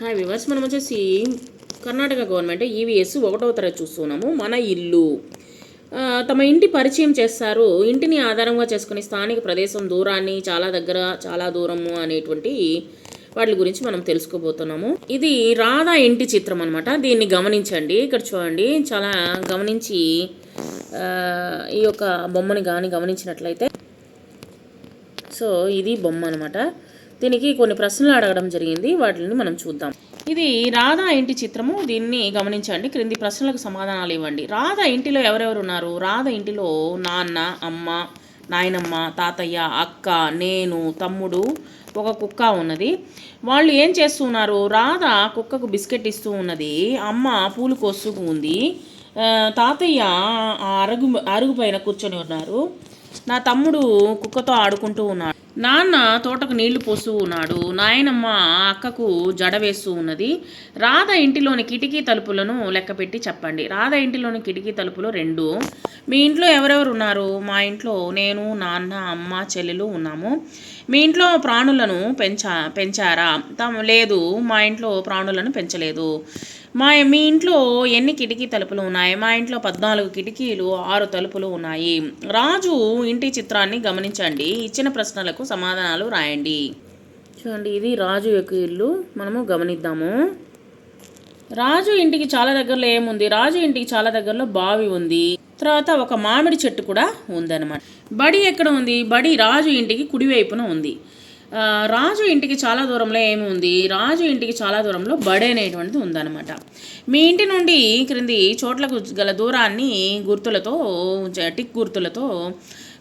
Hi viewers మనం వచ్చేసి Karnataka government EVS ఒకటవ తరగతి చూస్తున్నాము. మన ఇల్లు. తమ ఇంటి పరిచయం చేస్తారు. ఇంటిని ఆధారంగా చేసుకుని స్థానిక ప్రదేశం దూరాన్ని చాలా దగ్గర చాలా దూరము అనేటువంటి వాటి గురించి మనం తెలుసుకోబోతున్నాము. ఇది రాధా ఇంటి చిత్రం అనమాట దీన్ని గమనించండి. ఇక్కడ చూడండి. చాలా గమనించి ఈ యొక్క బొమ్మని కానీ గమనించినట్లయితే. సో ఇది బొమ్మ అనమాట దీనికి కొన్ని ప్రశ్నలు అడగడం జరిగింది. వాటిని మనం చూద్దాం. ఇది రాధా ఇంటి చిత్రము. దీన్ని గమనించండి. క్రింది ప్రశ్నలకు సమాధానాలు ఇవ్వండి. రాధా ఇంటిలో ఎవరెవరు ఉన్నారు? రాధా ఇంటిలో నాన్న అమ్మ నాయనమ్మ తాతయ్య అక్క నేను తమ్ముడు ఒక కుక్క ఉన్నది. వాళ్ళు ఏం చేస్తున్నారు? రాధ కుక్కకు బిస్కెట్ ఇస్తూ ఉన్నది. అమ్మ పూలు కోస్తూ ఉంది. తాతయ్య ఆ అరుగు అరుగు పైన కూర్చొని ఉన్నారు. నా తమ్ముడు కుక్కతో ఆడుకుంటూ ఉన్నాడు. నాన్న తోటకు నీళ్ళు పోస్తూ ఉన్నాడు. నాయనమ్మ అక్కకు జడ వేస్తూ ఉన్నది. రాధ ఇంటిలోని కిటికీ తలుపులను లెక్కపెట్టి చెప్పండి. రాధ ఇంటిలోని కిటికీ తలుపులు రెండు. మీ ఇంట్లో ఎవరెవరు ఉన్నారు? మా ఇంట్లో నేను నాన్న అమ్మ చెల్లెలు ఉన్నాము. మీ ఇంట్లో ప్రాణులను పెంచా పెంచారా? తమ లేదు మా ఇంట్లో ప్రాణులను పెంచలేదు. మా మీ ఇంట్లో ఎన్ని కిటికీ తలుపులు ఉన్నాయి? మా ఇంట్లో పద్నాలుగు కిటికీలు ఆరు తలుపులు ఉన్నాయి. రాజు ఇంటి చిత్రాన్ని గమనించండి. ఇచ్చిన ప్రశ్నలకు సమాధానాలు రాయండి. చూడండి ఇది రాజు యొక్క ఇల్లు. మనము గమనిద్దాము. రాజు ఇంటికి చాలా దగ్గరలో ఏముంది? రాజు ఇంటికి చాలా దగ్గరలో బావి ఉంది. తర్వాత ఒక మామిడి చెట్టు కూడా ఉందన్నమాట. బడి ఎక్కడ ఉంది? బడి రాజు ఇంటికి కుడివైపున ఉంది. రాజు ఇంటికి చాలా దూరంలో ఏమి ఉంది? రాజు ఇంటికి చాలా దూరంలో బడి అనేటువంటిది ఉందన్నమాట. మీ ఇంటి నుండి క్రింది చోట్లకు గల దూరాన్ని గుర్తులతో టిక్ గుర్తులతో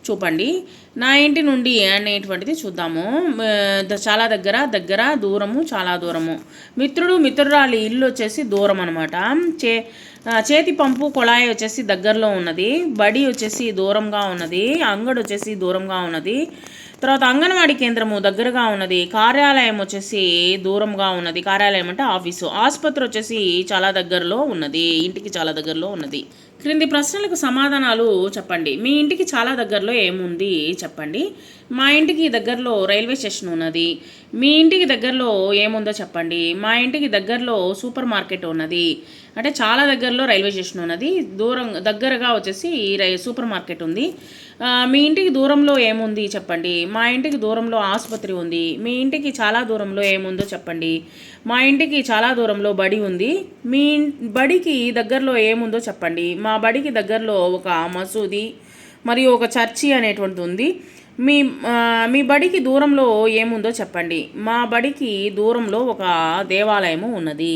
చూపండి. నా ఇంటి నుండి అనేటువంటిది చూద్దాము. చాలా దగ్గర దగ్గర దూరము చాలా దూరము. మిత్రుడు మిత్రురాలి ఇల్లు వచ్చేసి దూరం అనమాట చే చేతి పంపు కొళాయి వచ్చేసి దగ్గరలో ఉన్నది. బడి వచ్చేసి దూరంగా ఉన్నది. అంగడి వచ్చేసి దూరంగా ఉన్నది. తర్వాత అంగన్వాడీ కేంద్రము దగ్గరగా ఉన్నది. కార్యాలయం వచ్చేసి దూరంగా ఉన్నది. కార్యాలయం అంటే ఆఫీసు. ఆసుపత్రి వచ్చేసి చాలా దగ్గరలో ఉన్నది. ఇంటికి చాలా దగ్గరలో ఉన్నది. క్రింది ప్రశ్నలకు సమాధానాలు చెప్పండి. మీ ఇంటికి చాలా దగ్గరలో ఏముంది చెప్పండి. మా ఇంటికి దగ్గరలో రైల్వే స్టేషన్ ఉన్నది. మీ ఇంటికి దగ్గరలో ఏముందో చెప్పండి. మా ఇంటికి దగ్గరలో సూపర్ మార్కెట్ ఉన్నది. అంటే చాలా దగ్గరలో రైల్వే స్టేషన్ ఉన్నది. దూరం దగ్గరగా వచ్చేసి రై సూపర్ మార్కెట్ ఉంది. మీ ఇంటికి దూరంలో ఏముంది చెప్పండి. మా ఇంటికి దూరంలో ఆసుపత్రి ఉంది. మీ ఇంటికి చాలా దూరంలో ఏముందో చెప్పండి. మా ఇంటికి చాలా దూరంలో బడి ఉంది. మీ బడికి దగ్గరలో ఏముందో చెప్పండి. మా బడికి దగ్గరలో ఒక మసూది మరియు ఒక చర్చి అనేటువంటిది ఉంది. మీ మీ బడికి దూరంలో ఏముందో చెప్పండి. మా బడికి దూరంలో ఒక దేవాలయము ఉన్నది.